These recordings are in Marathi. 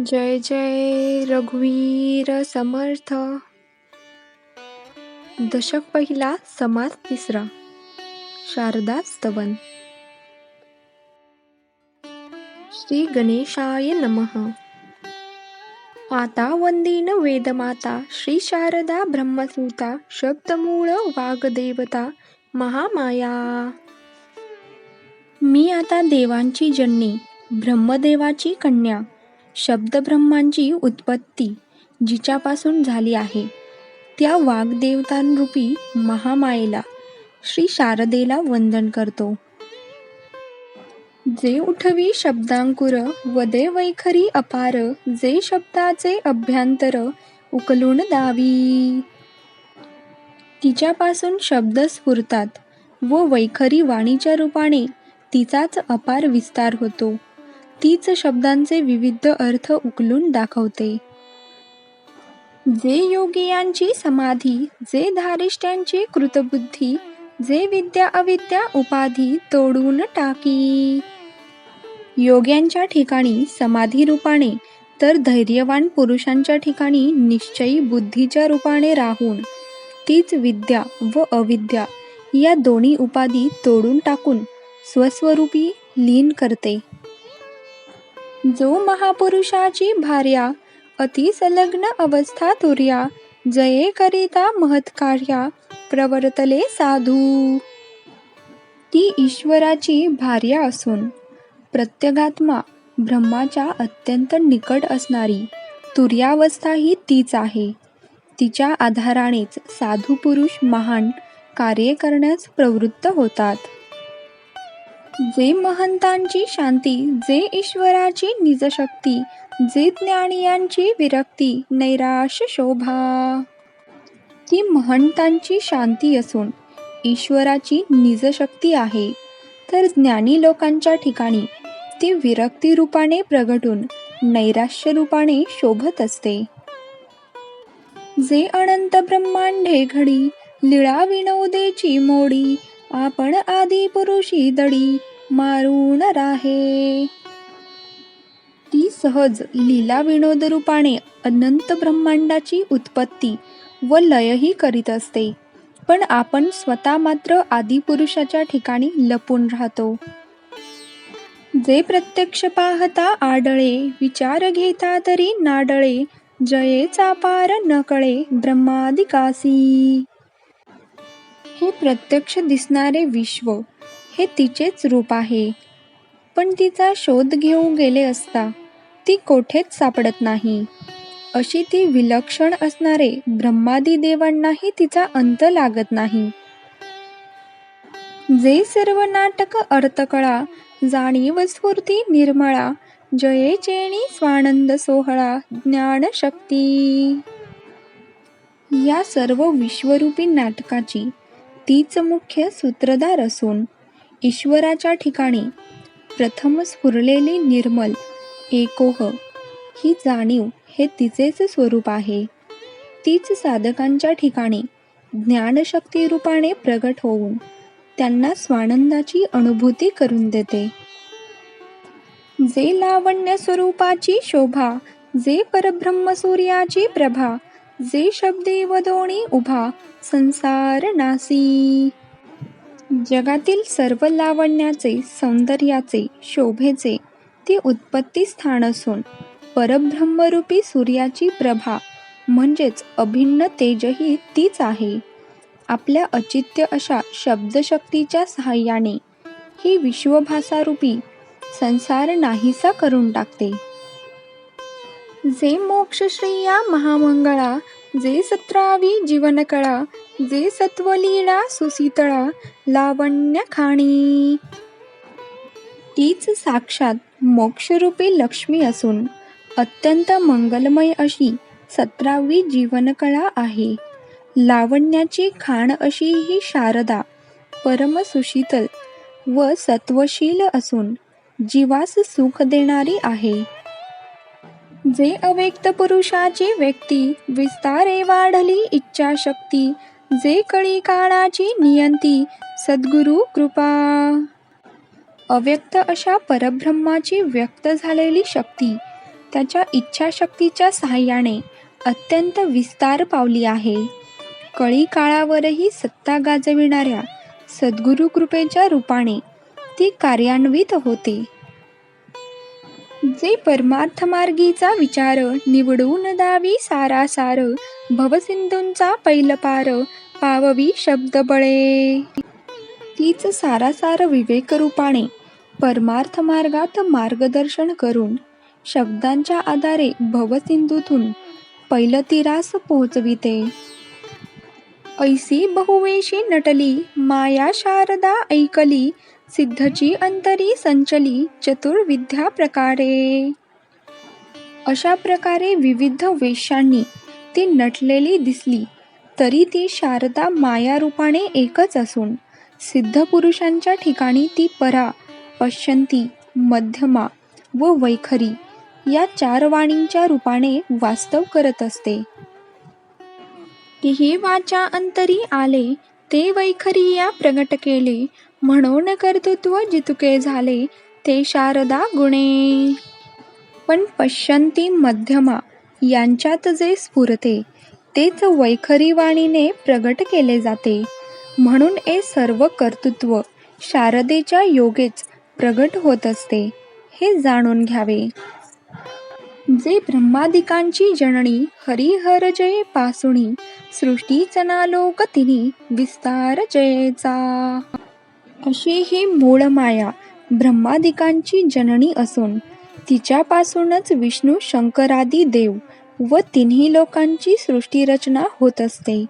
जय जय रघुवीर समर्थ. दशक पहिला समास तिसरा. शारदा स्तवन. श्री गणेशाय नमः. आता वंदीन वेदमाता श्री शारदा ब्रह्मसूता शब्दमूळ वागदेवता महामाया. मी आता देवांची जननी ब्रह्मदेवाची कन्या. शब्दब्रह्मांची उत्पत्ती जिच्यापासून झाली आहे. त्या वाग्देवतांरूपी महामायेला श्री शारदेला वंदन करतो. जे उठवी शब्दांकुर वदे वैखरी अपार जे शब्दाचे अभ्यंतर उकलून दावी. तिच्यापासून शब्द स्फुरतात व वैखरी वाणीच्या रूपाने तिचाच अपार विस्तार होतो. तीच शब्दांचे विविध अर्थ उकलून दाखवते. जे योगियांची समाधी जे धारिष्ट्यांची कृतबुद्धी जे विद्या अविद्या उपाधी तोडून टाकी. योग्यांच्या ठिकाणी समाधी रूपाने तर धैर्यवान पुरुषांच्या ठिकाणी निश्चयी बुद्धीच्या रूपाने राहून तीच विद्या व अविद्या या दोन्ही उपाधी तोडून टाकून स्वस्वरूपी लीन करते. जो महापुरुषाची भार्या अति संलग्न अवस्था तुर्या जये करिता महत्कार्या प्रवर्तले साधू. ती ईश्वराची भार्या असून प्रत्यगात्मा ब्रह्माच्या अत्यंत निकट असणारी तुर्यावस्था ही तीच आहे. तिच्या आधारानेच साधू पुरुष महान कार्य करण्यास प्रवृत्त होतात. जे महंतांची शांती जे ईश्वराची निजशक्ती जे ज्ञानियांची विरक्ती नैराश शोभा. ती महंतांची शांती असून ईश्वराची निजशक्ती आहे. तर ज्ञानी लोकांच्या ठिकाणी ती विरक्ती रूपाने प्रगटून नैराश्य रूपाने शोभत असते. जे अनंत ब्रह्मांडे घडी लीळा विनोदेची मोडी आपण आदी पुरुषी दडी मारून राहे. ती सहज लीला विनोद रूपाने अनंत ब्रह्मांडाची उत्पत्ती व लयही करीत असते. पण आपण स्वतः मात्र आदिपुरुषाच्या ठिकाणी लपून राहतो. जे प्रत्यक्ष पाहता आडळे विचार घेता तरी नाडळे जयेचा पार नकळे ब्रह्मादिकासी. हे प्रत्यक्ष दिसणारे विश्व हे तिचेच रूप आहे. पण तिचा शोध घेऊ गेले असता ती कोठेच सापडत नाही. अशी ती विलक्षण असणारे ब्रह्मादी देवांनाही तिचा अंत लागत नाही. जे सर्व नाटक अर्थकळा जाणीव स्फूर्ती निर्मळा जये चेणी स्वानंद सोहळा ज्ञान शक्ती. या सर्व विश्वरूपी नाटकाची तीच मुख्य सूत्रधार असून ईश्वराच्या ठिकाणी प्रथम स्फुरलेली निर्मल एकोह ही जाणीव हे तिचेच स्वरूप आहे. तीच साधकांच्या ठिकाणी ज्ञानशक्ती रूपाने प्रगट होऊन त्यांना स्वानंदाची अनुभूती करून देते. जे लावण्य स्वरूपाची शोभा जे परब्रह्म सूर्याची प्रभा जे शब्दे वदोणी उभा संसार नासी. जगातील सर्व लावण्याचे सौंदर्याचे शोभेचे ते उत्पत्ती स्थान असून परब्रह्मरूपी सूर्याची प्रभा म्हणजेच अभिन्न तेजही तीच आहे. आपल्या अचित्य अशा शब्दशक्तीच्या सहाय्याने ही विश्वभासारूपी संसार नाहीसा करून टाकते. जे मोक्षश्रेया महामंगळा जे सत्रावी जीवनकळा जे सत्वलीळा सुसीतळा लावण्य खाणी. तीच साक्षात मोक्षरूपी लक्ष्मी असून अत्यंत मंगलमय अशी सतरावी जीवनकळा आहे. लावण्याची खाण अशी ही शारदा परम सुशीतल व सत्वशील असून जीवास सुख देणारी आहे. जे अव्यक्त पुरुषाची व्यक्ती विस्तारे वाढली इच्छाशक्ती. जे कळी काळाची नियंती सद्गुरु कृपा. अव्यक्त अशा परब्रह्माची व्यक्त झालेली शक्ती त्याच्या इच्छाशक्तीच्या सहाय्याने अत्यंत विस्तार पावली आहे. कळी काळावरही सत्ता गाजविणाऱ्या सद्गुरु कृपेच्या रूपाने ती कार्यान्वित होते. जे परमार्थ मार्गीचा विचार निवडून दावी सारासार भवसिंधूंचा पैलपार पाववी शब्द बळे तीच सारासार विवेक रूपाने परमार्थ मार्गात मार्गदर्शन करून शब्दांच्या आधारे भवसिंधूतून पैलतीरास पोहोचविते ऐसी बहुवेशी नटली माया शारदा ऐकली सिद्धची अंतरी संचली चतुर्विद्या प्रकारे. अशा प्रकारे विविध वेशांनी ती नटलेली दिसली तरी ती शारदा माया रूपाने एकच असून सिद्ध पुरुषांच्या ठिकाणी ती परा पश्यंती मध्यमा व वैखरी या चार वाणींच्या रूपाने वास्तव करत असते. ही वाचा अंतरी आले ते वैखरी या प्रगट केले. म्हणून कर्तृत्व जितुके झाले ते शारदा गुणे. पण पश्यंती मध्यमा यांच्यात जे स्फुरते तेच वैखरी वाणीने प्रगट केले जाते. म्हणून हे सर्व कर्तृत्व शारदेच्या योगेच प्रगट होत असते हे जाणून घ्यावे. जे ब्रह्मादिकांची जननी हरिहर जय पासुणी सृष्टी चनालोक तिनी विस्तार जयेचा. अशी ही मूळ माया ब्रह्मादिकांची जननी असून तिच्यापासूनच विष्णू शंकरादी देव व तिन्ही लोकांची सृष्टी रचना होत असते.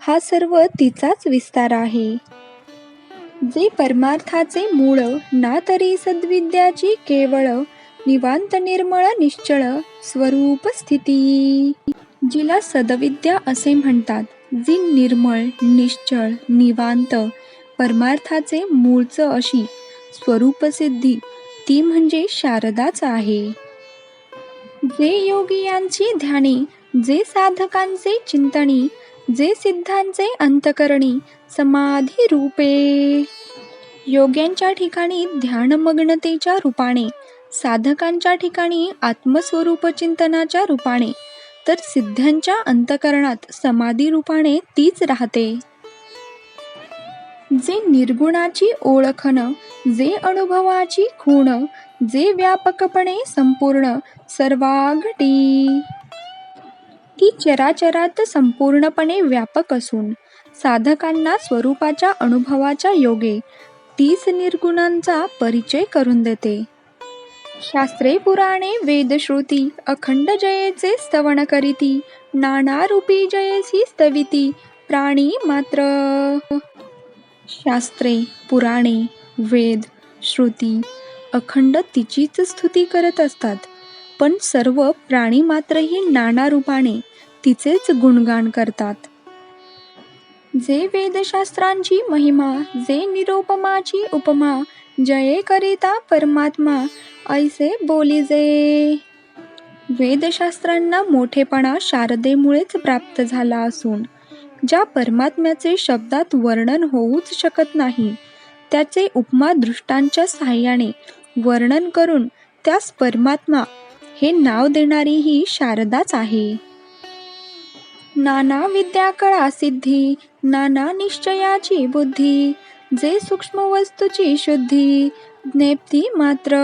हा सर्व तिचाच विस्तार आहे. जे परमार्थाचे मूळ ना तरी सद्विद्याची केवळ निवांत निर्मळ निश्चळ स्वरूप स्थिती. जिला सदविद्या असे म्हणतात जी निर्मळ निश्चळ निवांत परमार्थाचे मूळच अशी स्वरूपसिद्धी ती म्हणजे शारदाच आहे. जे योगियांची ध्याने जे साधकांचे चिंतनी जे सिद्धांचे अंतकरणी समाधी रूपे. योग्यांच्या ठिकाणी ध्यानमग्नतेच्या रूपाने साधकांच्या ठिकाणी आत्मस्वरूप चिंतनाच्या रूपाने तर सिद्ध्यांच्या अंतकरणात समाधी रूपाने तीच राहते. जे निर्गुणाची ओळखण जे अनुभवाची खूण जे व्यापकपणे संपूर्ण सर्वाघटी ती चराचरात संपूर्णपणे व्यापक असून साधकांना स्वरूपाच्या अनुभवाच्या योगे तीच निर्गुणांचा परिचय करून देते. शास्त्रे पुराणे वेदश्रुती अखंड जयेचे स्तवन करीती नाना रूपी जयसी स्तविती प्राणी मात्र। शास्त्रे पुराणे वेद श्रुती अखंड तिचीच स्तुती करत असतात पण सर्व प्राणी मात्रही नाना रूपाने तिचेच गुणगान करतात। जे वेदशास्त्रांची महिमा जे निरोपमाची उपमा जये करिता परमात्मा ऐसे बोलिजे वेदशास्त्रांना मोठेपणा शारदेमुळेच प्राप्त झाला असून ज्या परमात्म्याचे शब्दात वर्णन होऊच शकत नाही त्याचे उपमा दृष्टांच्या सहाय्याने वर्णन करून त्यास परमात्मा हे नाव देणारी ही शारदाच आहे. नाना विद्या कळा सिद्धी नाना निश्चयाची बुद्धी जे सूक्ष्म वस्तूची शुद्धी ज्ञेप्ती मात्र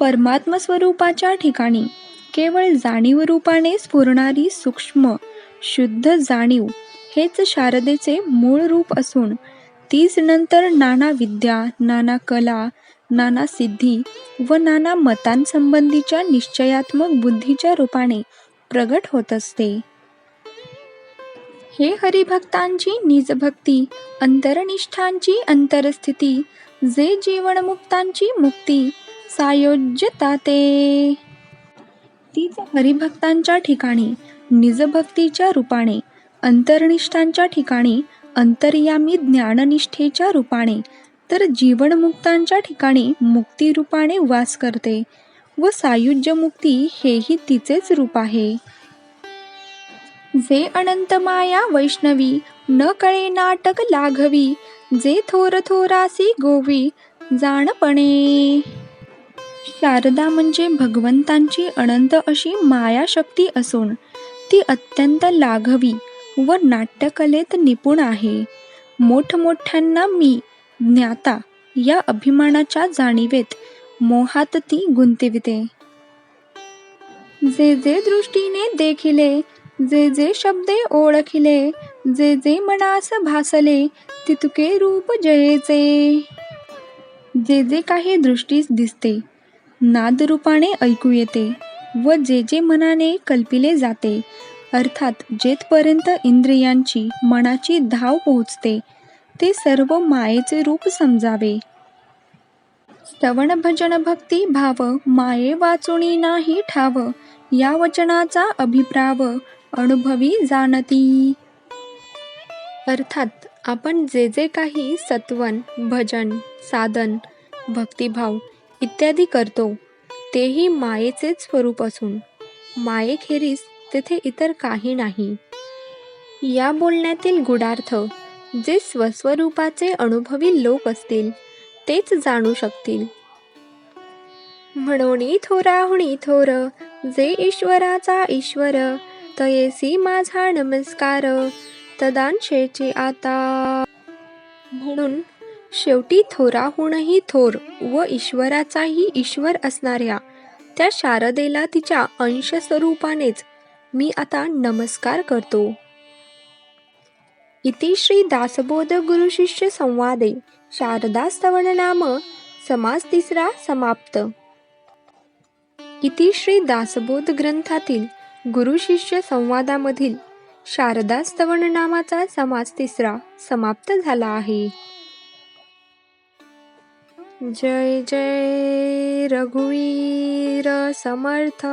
परमात्मस्वरूपाच्या ठिकाणी. केवळ जाणीव रूपाने स्फुरणारी सूक्ष्म शुद्ध जाणीव हेच शारदेचे मूळ रूप असून तीच नंतर नाना विद्या नाना कला नाना सिद्धी व नाना मतांसंबंधीच्या निश्चयात्मक बुद्धीच्या रूपाने प्रगट होत असते. हे हरिभक्तांची निजभक्ती अंतरनिष्ठांची अंतरस्थिती जे जीवनमुक्तांची मुक्ती सायोज्यता ते तीच हरिभक्तांच्या ठिकाणी निजभक्तीच्या रूपाने अंतर्निष्ठांच्या ठिकाणी अंतर्यामी ज्ञाननिष्ठेच्या रूपाने तर जीवनमुक्तांच्या ठिकाणी मुक्तिरूपाने वास करते व सायुज्य मुक्ती हेही तिचेच रूप आहे. जे अनंत माया वैष्णवी न कळे नाटक लाघवी जे थोर थोरासी गोवी जाणपणे. शारदा म्हणजे भगवंतांची अनंत अशी मायाशक्ती असून ती अत्यंत लाघवी व नाट्यकलेत निपुण आहे. मोठमोठ्यांना मी ज्ञाता या अभिमानाच्या जाणीवेत मोहात ती गुंतविते. जे जे दृष्टीने देखिले जे जे शब्दे ओळखिले जे जे मनास भासले तितके रूप जयेचे. जे जे काही दृष्टीस दिसते नादरूपाने ऐकू येते व जे जे मनाने कल्पिले जाते अर्थात जेथपर्यंत इंद्रियांची मनाची धाव पोहोचते ते सर्व मायेचे रूप समजावे. स्तवण भजन भक्ती भाव माये वाचुणी नाही ठाव या वचनाचा अभिप्राव अनुभवी जाणती. अर्थात आपण जे जे काही सत्वन भजन साधन भक्तिभाव इत्यादी करतो. तेही मायेचेच स्वरूप असून. मायेखेरीस तेथे इतर काही नाही. या बोलण्यातील गुडार्थ जे स्वस्वरूपाचे अनुभवी लोक असतील तेच जाणू शकतील. म्हणोनी थोराहुणी थोर जे ईश्वराचा ईश्वर तयेसी माझा नमस्कार तदांशेचे आता. म्हणून शेवटी थोराहूनही थोर व ईश्वराचाही ईश्वर असणाऱ्या त्या शारदेला तिच्या अंश स्वरूपानेच मी आता नमस्कार करतो. इति श्री दासबोध गुरुशिष्य संवादे. शारदा स्तवन नाम. समास तिसरा समाप्त. इति श्री दासबोध ग्रंथातील गुरुशिष्य संवादामधील शारदा स्तवन नामाचा समास तिसरा समाप्त झाला आहे. जय जय रघुवीर समर्थ।